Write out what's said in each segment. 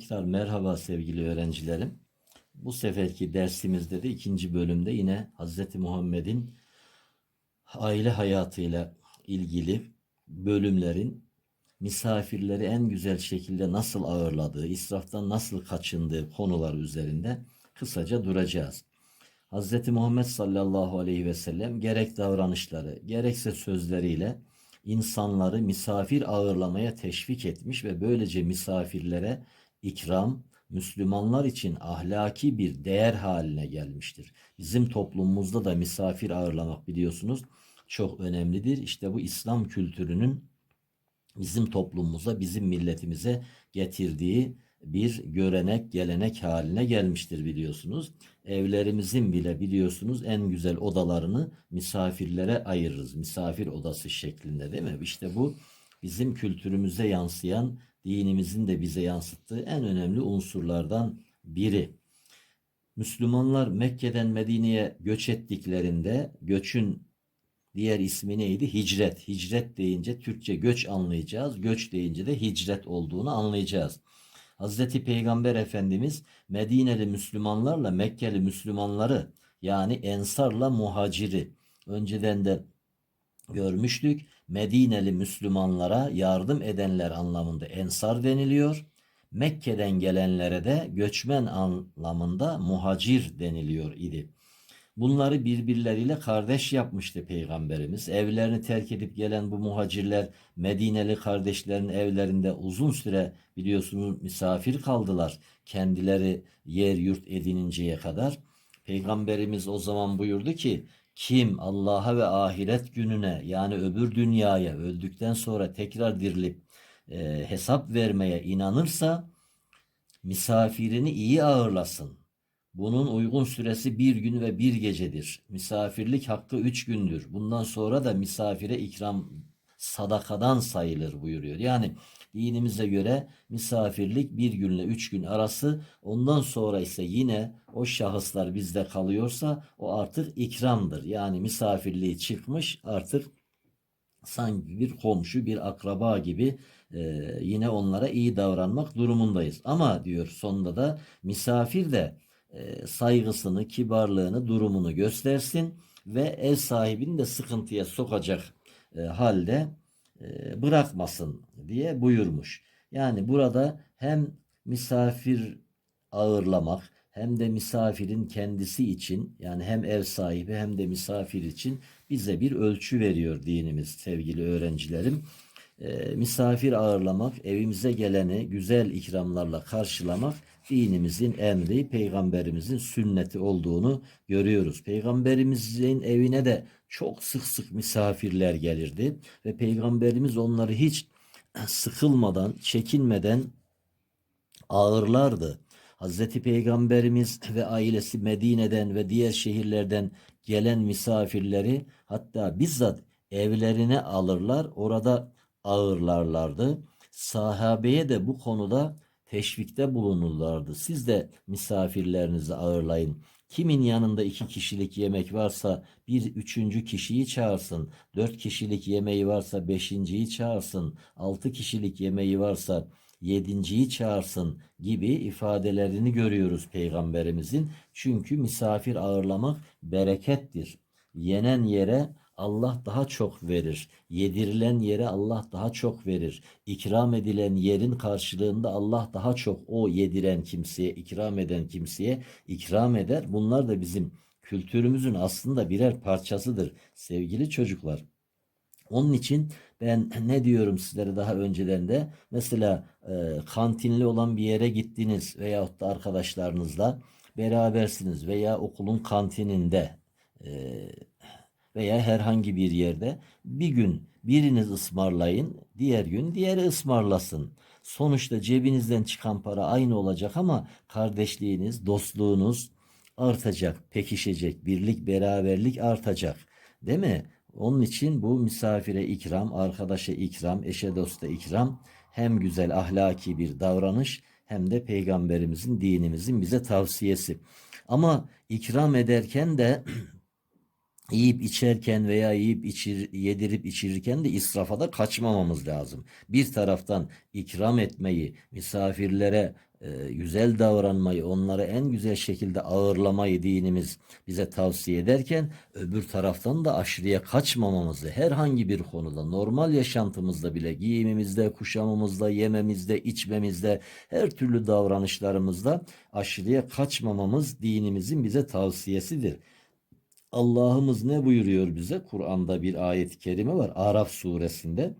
Tekrar merhaba sevgili öğrencilerim. Bu seferki dersimizde de ikinci bölümde yine Hz. Muhammed'in aile hayatıyla ilgili bölümlerin misafirleri en güzel şekilde nasıl ağırladığı, israftan nasıl kaçındığı konular üzerinde kısaca duracağız. Hz. Muhammed sallallahu aleyhi ve sellem gerek davranışları gerekse sözleriyle insanları misafir ağırlamaya teşvik etmiş ve böylece misafirlere ikram Müslümanlar için ahlaki bir değer haline gelmiştir. Bizim toplumumuzda da misafir ağırlamak biliyorsunuz çok önemlidir. İşte bu İslam kültürünün bizim toplumumuza, bizim milletimize getirdiği bir görenek, gelenek haline gelmiştir biliyorsunuz. Evlerimizin bile biliyorsunuz en güzel odalarını misafirlere ayırırız. Misafir odası şeklinde değil mi? İşte bu bizim kültürümüze yansıyan, dinimizin de bize yansıttığı en önemli unsurlardan biri. Müslümanlar Mekke'den Medine'ye göç ettiklerinde göçün diğer ismi neydi? Hicret. Hicret deyince Türkçe göç anlayacağız. Göç deyince de hicret olduğunu anlayacağız. Hazreti Peygamber Efendimiz Medineli Müslümanlarla Mekkeli Müslümanları yani Ensarla muhaciri önceden de görmüştük. Medineli Müslümanlara yardım edenler anlamında ensar deniliyor. Mekke'den gelenlere de göçmen anlamında muhacir deniliyor idi. Bunları birbirleriyle kardeş yapmıştı Peygamberimiz. Evlerini terk edip gelen bu muhacirler Medineli kardeşlerin evlerinde uzun süre biliyorsunuz misafir kaldılar. Kendileri yer yurt edininceye kadar. Peygamberimiz o zaman buyurdu ki kim Allah'a ve ahiret gününe yani öbür dünyaya öldükten sonra tekrar dirilip e, hesap vermeye inanırsa misafirini iyi ağırlasın bunun uygun süresi bir gün ve bir gecedir. Misafirlik hakkı üç gündür. Bundan sonra da misafire ikram sadakadan sayılır buyuruyor. Yani dinimize göre misafirlik bir günle üç gün arası ondan sonra ise yine o şahıslar bizde kalıyorsa o artık ikramdır. Yani misafirliği çıkmış artık sanki bir komşu bir akraba gibi e, yine onlara iyi davranmak durumundayız. Ama diyor sonunda da misafir de e, saygısını, kibarlığını, durumunu göstersin ve ev sahibini de sıkıntıya sokacak e, halde e, bırakmasın diye buyurmuş. Yani burada hem misafir ağırlamak hem de misafirin kendisi için yani hem ev sahibi hem de misafir için bize bir ölçü veriyor dinimiz sevgili öğrencilerim. E, misafir ağırlamak, evimize geleni güzel ikramlarla karşılamak dinimizin emri, peygamberimizin sünneti olduğunu görüyoruz. Peygamberimizin evine de çok sık sık misafirler gelirdi ve peygamberimiz onları hiç sıkılmadan, çekinmeden ağırlardı. Hazreti Peygamberimiz ve ailesi Medine'den ve diğer şehirlerden gelen misafirleri hatta bizzat evlerine alırlar, orada ağırlarlardı. Sahabeye de bu konuda teşvikte bulunurlardı. Siz de misafirlerinizi ağırlayın. Kimin yanında iki kişilik yemek varsa bir üçüncü kişiyi çağırsın. Dört kişilik yemeği varsa beşinciyi çağırsın. Altı kişilik yemeği varsa yedinciyi çağırsın gibi ifadelerini görüyoruz peygamberimizin. Çünkü misafir ağırlamak berekettir. Yenen yere Allah daha çok verir. Yedirilen yere Allah daha çok verir. İkram edilen yerin karşılığında Allah daha çok o yediren kimseye, ikram eden kimseye ikram eder. Bunlar da bizim kültürümüzün aslında birer parçasıdır sevgili çocuklar. Onun için ben ne diyorum sizlere daha önceden de mesela e, kantinli olan bir yere gittiniz veyahut da arkadaşlarınızla berabersiniz veya okulun kantininde e, veya herhangi bir yerde bir gün biriniz ısmarlayın, diğer gün diğeri ısmarlasın. Sonuçta cebinizden çıkan para aynı olacak ama kardeşliğiniz, dostluğunuz artacak, pekişecek, birlik, beraberlik artacak. Değil mi? Onun için bu misafire ikram, arkadaşa ikram, eşe dosta ikram hem güzel ahlaki bir davranış hem de peygamberimizin, dinimizin bize tavsiyesi. Ama ikram ederken de yiyip içerken veya yiyip içir, yedirip içirirken de israfa da kaçmamamız lazım. Bir taraftan ikram etmeyi, misafirlere e, güzel davranmayı, onları en güzel şekilde ağırlamayı dinimiz bize tavsiye ederken öbür taraftan da aşırıya kaçmamamızı herhangi bir konuda normal yaşantımızda bile giyimimizde, kuşamımızda, yememizde, içmemizde, her türlü davranışlarımızda aşırıya kaçmamamız dinimizin bize tavsiyesidir. Allah'ımız ne buyuruyor bize? Kur'an'da bir ayet-i kerime var. Araf suresinde.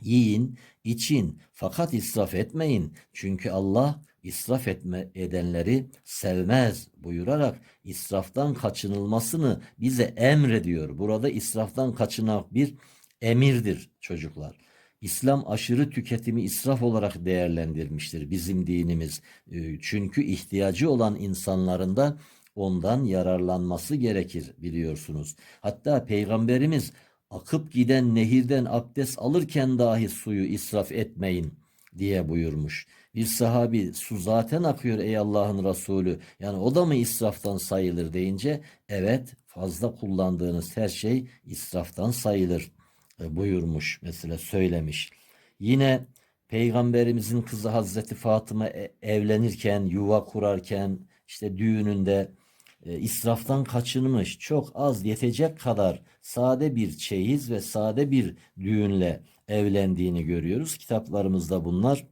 Yiyin, için fakat israf etmeyin. Çünkü Allah israf etme edenleri sevmez buyurarak israftan kaçınılmasını bize emrediyor. Burada israftan kaçınmak bir emirdir çocuklar. İslam aşırı tüketimi israf olarak değerlendirmiştir bizim dinimiz. Ee, Çünkü ihtiyacı olan insanların da ondan yararlanması gerekir biliyorsunuz. Hatta peygamberimiz akıp giden nehirden abdest alırken dahi suyu israf etmeyin diye buyurmuş. Bir sahabi su zaten akıyor ey Allah'ın Resulü. Yani o da mı israftan sayılır deyince evet fazla kullandığınız her şey israftan sayılır e, buyurmuş mesela söylemiş. Yine Peygamberimizin kızı Hazreti Fatıma e- evlenirken, yuva kurarken, işte düğününde e, israftan kaçınmış, çok az yetecek kadar sade bir çeyiz ve sade bir düğünle evlendiğini görüyoruz. Kitaplarımızda bunlar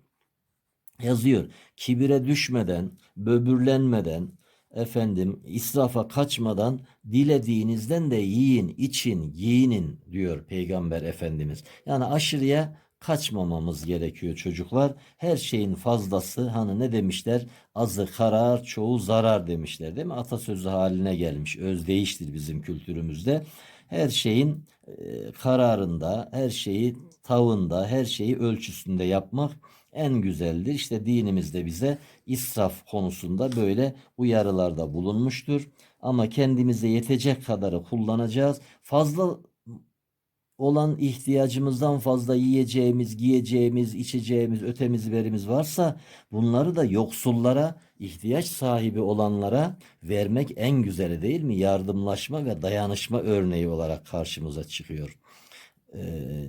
yazıyor. Kibire düşmeden, böbürlenmeden, efendim israfa kaçmadan dilediğinizden de yiyin, için, giyinin diyor Peygamber Efendimiz. Yani aşırıya kaçmamamız gerekiyor çocuklar. Her şeyin fazlası hani ne demişler? Azı karar, çoğu zarar demişler değil mi? Atasözü haline gelmiş. Özdeyiştir bizim kültürümüzde. Her şeyin e, kararında, her şeyi tavında, her şeyi ölçüsünde yapmak en güzeldir. İşte dinimiz de bize israf konusunda böyle uyarılarda bulunmuştur. Ama kendimize yetecek kadarı kullanacağız. Fazla olan ihtiyacımızdan fazla yiyeceğimiz, giyeceğimiz, içeceğimiz, ötemiz, verimiz varsa bunları da yoksullara, ihtiyaç sahibi olanlara vermek en güzeli değil mi? Yardımlaşma ve dayanışma örneği olarak karşımıza çıkıyor. Ee,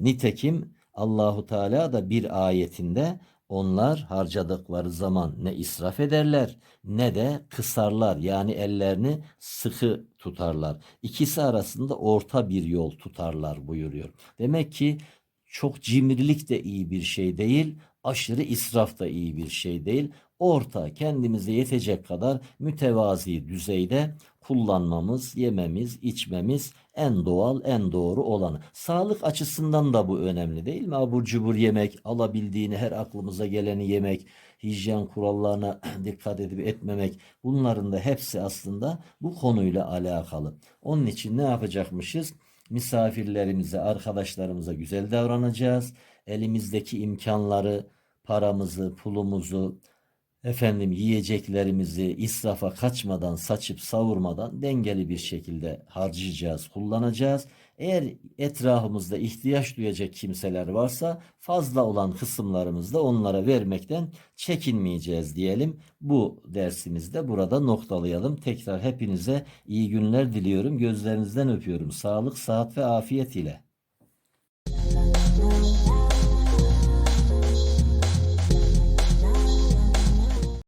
nitekim Allahu Teala da bir ayetinde onlar harcadıkları zaman ne israf ederler ne de kısarlar. Yani ellerini sıkı tutarlar. İkisi arasında orta bir yol tutarlar buyuruyor. Demek ki çok cimrilik de iyi bir şey değil, aşırı israf da iyi bir şey değil. Orta kendimize yetecek kadar mütevazi düzeyde kullanmamız, yememiz, içmemiz en doğal, en doğru olanı. Sağlık açısından da bu önemli değil mi? Abur cubur yemek, alabildiğini her aklımıza geleni yemek, hijyen kurallarına dikkat edip etmemek bunların da hepsi aslında bu konuyla alakalı. Onun için ne yapacakmışız? Misafirlerimize, arkadaşlarımıza güzel davranacağız. Elimizdeki imkanları, paramızı, pulumuzu, efendim yiyeceklerimizi israfa kaçmadan, saçıp savurmadan dengeli bir şekilde harcayacağız, kullanacağız. Eğer etrafımızda ihtiyaç duyacak kimseler varsa fazla olan kısımlarımızda onlara vermekten çekinmeyeceğiz diyelim. Bu dersimizde burada noktalayalım. Tekrar hepinize iyi günler diliyorum. Gözlerinizden öpüyorum. Sağlık, sıhhat ve afiyet ile.